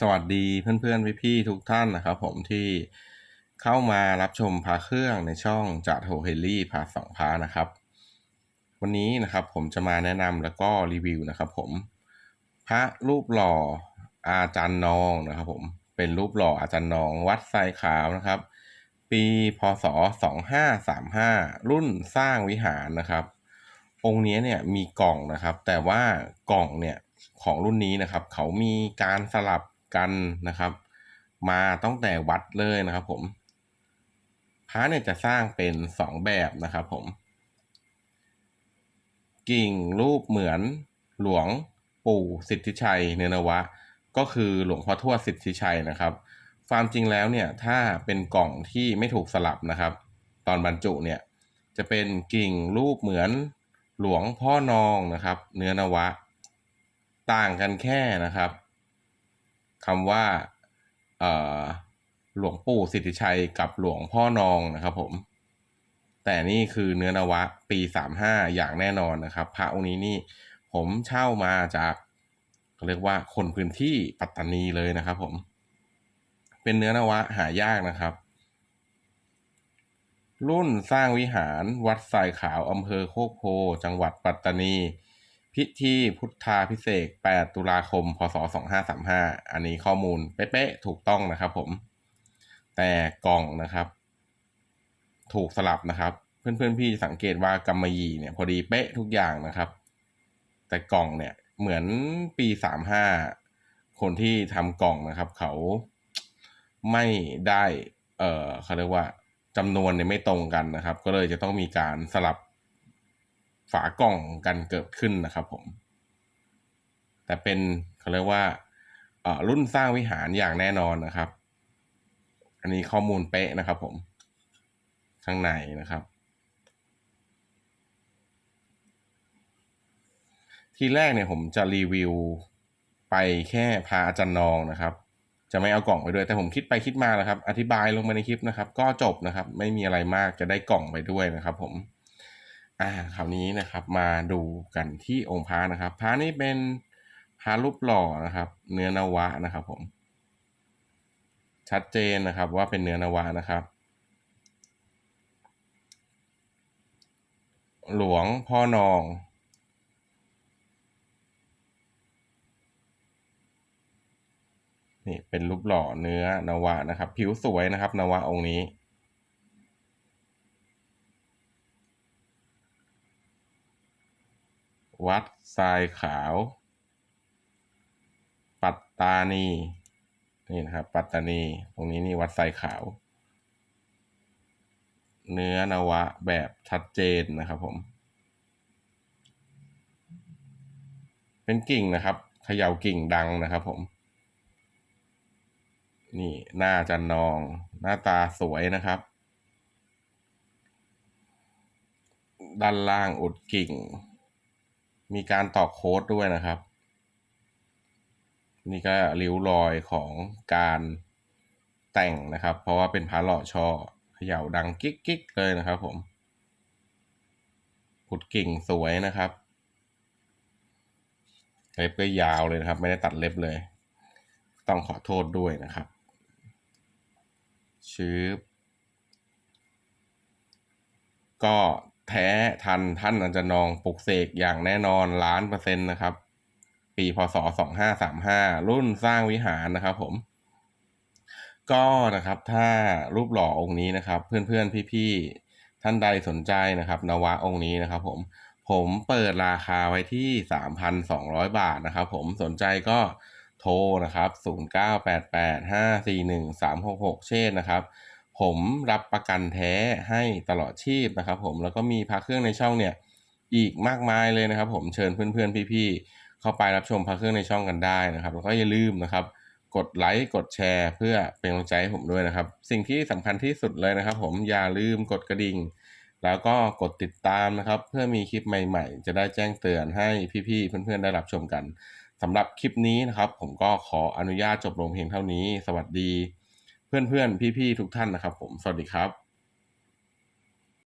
สวัสดีเพื่อนๆพี่ๆทุกท่านนะครับ ผมที่เข้ามารับชมพาเครื่องในช่องจัดโฮเฮลี่พาสองพานะครับ วันนี้นะครับผมจะมาแนะนำแล้วก็รีวิวนะครับ ผมพระรูปหล่ออาจารย์นองนะครับ ผมเป็นรูปหล่ออาจารย์นองวัดทรายขาวนะครับ ปีพศ 2535 รุ่นสร้างวิหารนะครับ องค์นี้เนี่ยมีกล่องนะครับ แต่ว่ากล่องเนี่ยของรุ่นนี้นะครับ เขามีการสลับ กันนะครับ มาตั้งแต่วัดเลยนะครับ ผมพระเนี่ยจะสร้างเป็นสองแบบนะครับ ผม กิ่งรูปเหมือนหลวงปู่สิทธิชัยเนนวะ ก็คือหลวงพ่อทวดสิทธิชัยนะครับความจริงแล้วเนี่ยถ้าเป็นกล่องที่ไม่ถูกสลับนะครับ ตอนบรรจุเนี่ยจะเป็นกิ่งรูปเหมือนหลวงพ่อนองนะครับ เนื้อนวะ ต่างกันแค่นะครับ คำว่าหลวงปู่สิทธิชัยกับหลวงพ่อนองนะครับผม แต่นี่คือเนื้อนวะปีสามห้าอย่างแน่นอนนะครับ พระองค์นี้นี่ผมเช่ามาจากเรียกว่าคนพื้นที่ปัตตานีเลยนะครับ ผม เป็นเนื้อนวะหายากนะครับ รุ่นสร้างวิหารวัดทรายขาวอำเภอโคกโพ จังหวัดปัตตานี พิธีพุทธาพิเศษ 8 ตุลาคม พศ 2535 อันนี้ข้อมูลเป๊ะๆ ถูกต้องนะครับผม แต่กล่องนะครับ ถูกสลับนะครับ เพื่อนๆ พี่สังเกตว่ากำมะหยี่เนี่ยพอดีเป๊ะทุกอย่างนะครับ แต่กล่องเนี่ยเหมือนปี 35 คนที่ทำกล่องนะครับ เขาไม่ได้ เออเขาเรียกว่าจำนวนเนี่ยไม่ตรงกันนะครับ ก็เลยจะต้องมีการสลับ ฝากล่องกันเกิดขึ้นนะครับผม แต่เป็นเขาเรียกว่ารุ่นสร้างวิหารอย่างแน่นอนนะครับ อันนี้ข้อมูลเป๊ะนะครับผม ข้างในนะครับ ทีแรกเนี่ยผมจะรีวิวไปแค่พาอาจารย์นองนะครับจะไม่เอากล่องไปด้วยแต่ผมคิดไปคิดมาแล้วครับ อธิบายลงมาในคลิปนะครับ ก็จบนะครับ ไม่มีอะไรมากจะได้กล่องไปด้วยนะครับ ผม อ่าคราวนี้นะครับมาดูกันที่องค์พระนะครับพระนี้เป็นพระรูปหล่อนะครับ เนื้อนวะนะครับผม ชัดเจนนะครับว่าเป็นเนื้อนวะนะครับ หลวงพ่อนองนี่เป็นรูปหล่อเนื้อนวะนะครับ ผิวสวยนะครับ นวะองค์นี้ วัดทรายขาว ปัตตานี นี่นะครับ ปัตตานี ตรงนี้นี่วัดทรายขาว เนื้อนวะแบบชัดเจนนะครับผม เป็นกิ่งนะครับเขย่ากิ่งดังนะครับผม นี่หน้าจันนอง หน้าตาสวยนะครับด้านล่างอุดกิ่ง มีการตอกโค้ดด้วยนะครับ นี่ก็ริ้วรอยของการแต่งนะครับ เพราะว่าเป็นพระหล่อช่อเขย่าดังกิ๊กกิ๊กเลยนะครับผมขุดกิ่งสวยนะครับ เล็บก็ยาวเลยนะครับ ไม่ได้ตัดเล็บเลย ต้องขอโทษด้วยนะครับ ชื้อก็ แท้ทันท่านอาจารย์นองปลุกเสกอย่างแน่นอนล้านเปอร์เซ็นต์นะครับ ปีพศสองห้าสามห้ารุ่นสร้างวิหารนะครับผม ก็นะครับถ้ารูปหล่อองค์นี้นะครับ เพื่อนๆ พี่ๆ ท่านใดสนใจนะครับ นวะองค์นี้นะครับผมผมเปิดราคาไว้ที่สามพันสองร้อยบาทนะครับผมสนใจก็โทรนะครับศูนย์เก้าแปดแปดห้าสี่หนึ่งสามหกหกเช่นนะครับ ผมรับประกันแท้ให้ตลอดชีพนะครับผมแล้วก็มีพระเครื่องในช่องเนี่ยอีกมากมายเลยนะครับ ผมเชิญเพื่อนๆพี่ๆเข้าไปรับชมพระเครื่องในช่องกันได้นะครับ แล้วก็อย่าลืมนะครับ กดไลค์กดแชร์เพื่อเป็นกำลังใจให้ผมด้วยนะครับ สิ่งที่สำคัญที่สุดเลยนะครับ ผมอย่าลืมกดกระดิ่ง แล้วก็กดติดตามนะครับ เพื่อมีคลิปใหม่ๆ จะได้แจ้งเตือนให้พี่ๆเพื่อนๆได้รับชมกันสำหรับคลิปนี้นะครับ ผมก็ขออนุญาตจบลงเพียงเท่านี้ สวัสดี เพื่อนๆ พี่ๆ ทุกท่านนะครับผม สวัสดีครับ